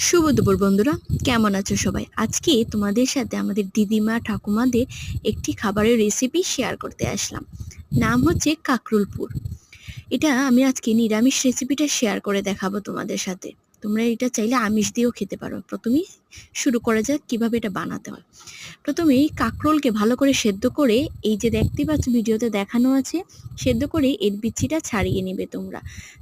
শুভ দুপুর বন্ধুরা, কেমন আছো সবাই? আজকে তোমাদের সাথে আমাদের দিদিমা ঠাকুমাদের একটি খাবারের রেসিপি শেয়ার করতে আসলাম। নাম হচ্ছে কাকরুলপুর। এটা আমি আজকে নিরামিষ রেসিপিটা শেয়ার করে দেখাবো তোমাদের সাথে। তোমরা এটা চাইলে আমিষ দিয়েও খেতে পারো। প্রথমেই শুরু করা যাক কীভাবে এটা বানাতে হয়। প্রথমে এই কাকরোলকে ভালো করে সেদ্ধ করে এই যে দেখতে পাচ্ছ ভিডিওতে দেখানো আছে, সেদ্ধ করে এর বিচিটা ছাড়িয়ে নেবে তোমরা।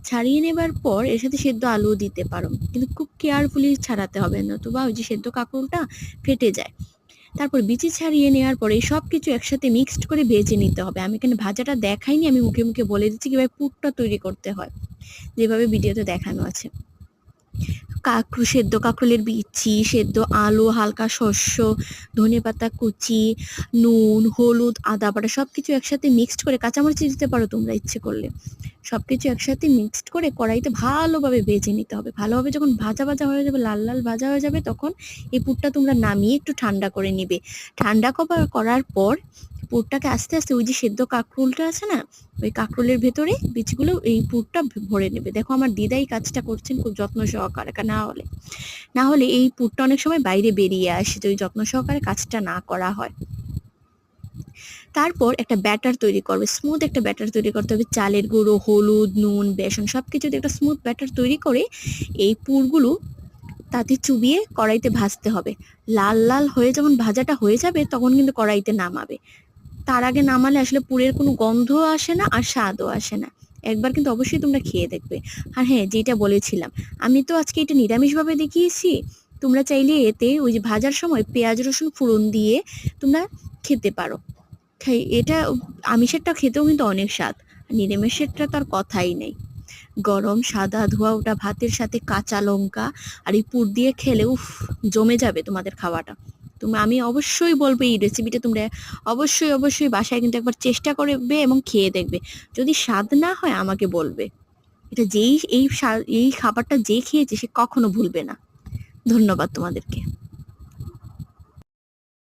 ছাড়িয়ে নেবার পর এর সাথে সেদ্ধ আলু দিতে পারো। কিন্তু খুব কেয়ারফুলি ছাড়াতে হবে, নতুবা ওই যে সেদ্ধ কাঁকরোলটা ফেটে যায়। তারপর বিচি ছাড়িয়ে নেওয়ার পরে সব কিছু একসাথে মিক্সড করে ভেজে নিতে হবে। আমি এখানে ভাজাটা দেখাইনি, আমি মুখে মুখে বলে দিচ্ছি কীভাবে পুরটা তৈরি করতে হয়, যেভাবে ভিডিওতে দেখানো আছে। কাঁকরু সেদ্ধ কাঁকরোলের বিচি, সেদ্ধ আলু, হালকা শস্য, ধনে পাতা, কুচি, নুন, হলুদ, আদা বাটা সব কিছু একসাথে মিক্সড করে কাঁচামরিচ দিতে পারো তোমরা ইচ্ছে করলে। সব কিছু একসাথে মিক্সড করে কড়াইতে ভালোভাবে ভেজে নিতে হবে। ভালোভাবে যখন ভাজা ভাজা হয়ে যাবে, লাল লাল ভাজা হয়ে যাবে, তখন এই পুরটা তোমরা নামিয়ে একটু ঠান্ডা করে নিবে। ঠান্ডা করার পর পুরটাকে আস্তে আস্তে ওই যে সেদ্ধ কাঁকরোলটা আছে না, ওই কাঁকরোলের ভেতরে বীজগুলো এই পুরটা ভরে নেবে। দেখো আমার দিদাই কাজটা করছেন খুব যত্ন সহকারে না হলে। না হলে এই পুরটা অনেক সময় বাইরে বেরিয়ে আসে, যদি যত্ন সহকারে কাজটা না করা হয়। তারপর একটা ব্যাটার তৈরি করবে স্মুথ একটা ব্যাটার তৈরি করতে হবে, চালের গুঁড়ো, হলুদ, নুন, বেসন সব কিছুতে একটা স্মুথ ব্যাটার তৈরি করে এই পুরগুলো তাতে চুবিয়ে কড়াইতে ভাজতে হবে। লাল লাল হয়ে যখন ভাজাটা হয়ে যাবে, তখন কিন্তু কড়াইতে নামাবে। তার আগে নামালে আসলে পুরের কোনো গন্ধ আসে না আর স্বাদও আসে না। একবার কিন্তু অবশ্যই তোমরা খেয়ে দেখবে। আর হ্যাঁ যেটা বলেছিলাম, আমি তো আজকে এটা নিরামিষভাবে দেখিয়েছি। তোমরা চাইলে এতে ওই যে ভাজার সময় পেঁয়াজ, রসুন ফোড়ন দিয়ে তোমরা খেতে পারো। এটা আমিষেরটা খেতেও কিন্তু অনেক স্বাদ। নিরামিষেরটা তার কথাই নেই। গরম সাদা ধোয়া ওটা ভাতের সাথে কাঁচা লঙ্কা আর এই পুর দিয়ে খেলে উফ, জমে যাবে তোমাদের খাওয়াটা। তুমি, আমি অবশ্যই বলব এই রেসিপিটা তোমরা অবশ্যই অবশ্যই বাসায় কিন্তু একবার চেষ্টা করবে এবং খেয়ে দেখবে। যদি স্বাদ না হয়, আমাকে বলবে। এটা যেই, এই এই খাবারটা যে খেয়েছে, সে কখনো ভুলবে না। ধন্যবাদ তোমাদেরকে।